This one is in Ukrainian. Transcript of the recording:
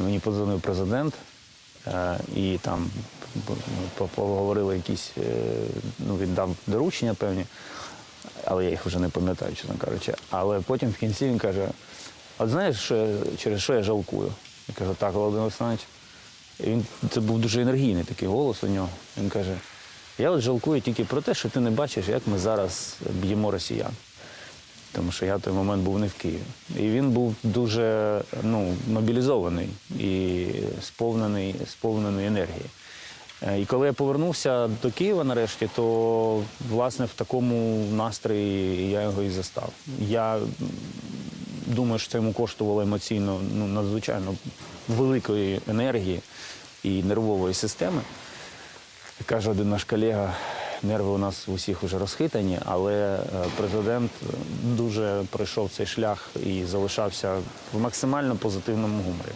Мені подзвонив президент е, і там поговорили якісь, е, ну він дав доручення певні, але я їх вже не пам'ятаю, чесно кажучи. Але потім в кінці він каже: от знаєш, що я, через що я жалкую? Я кажу, так, Володимир Олександрович. І він, це був дуже енергійний такий голос у нього. Він каже: я от жалкую тільки про те, що ти не бачиш, як ми зараз б'ємо росіян. Тому що я в той момент був не в Києві. І він був дуже ну, мобілізований і сповнений, сповнений енергії. Е, І коли я повернувся до Києва нарешті, то власне в такому настрої я його і застав. Я думаю, що це йому коштувало емоційно ну, надзвичайно великої енергії і нервової системи. Каже один наш колега, нерви у нас у всіх вже розхитані, але е, президент дуже пройшов цей шлях і залишався в максимально позитивному гуморі.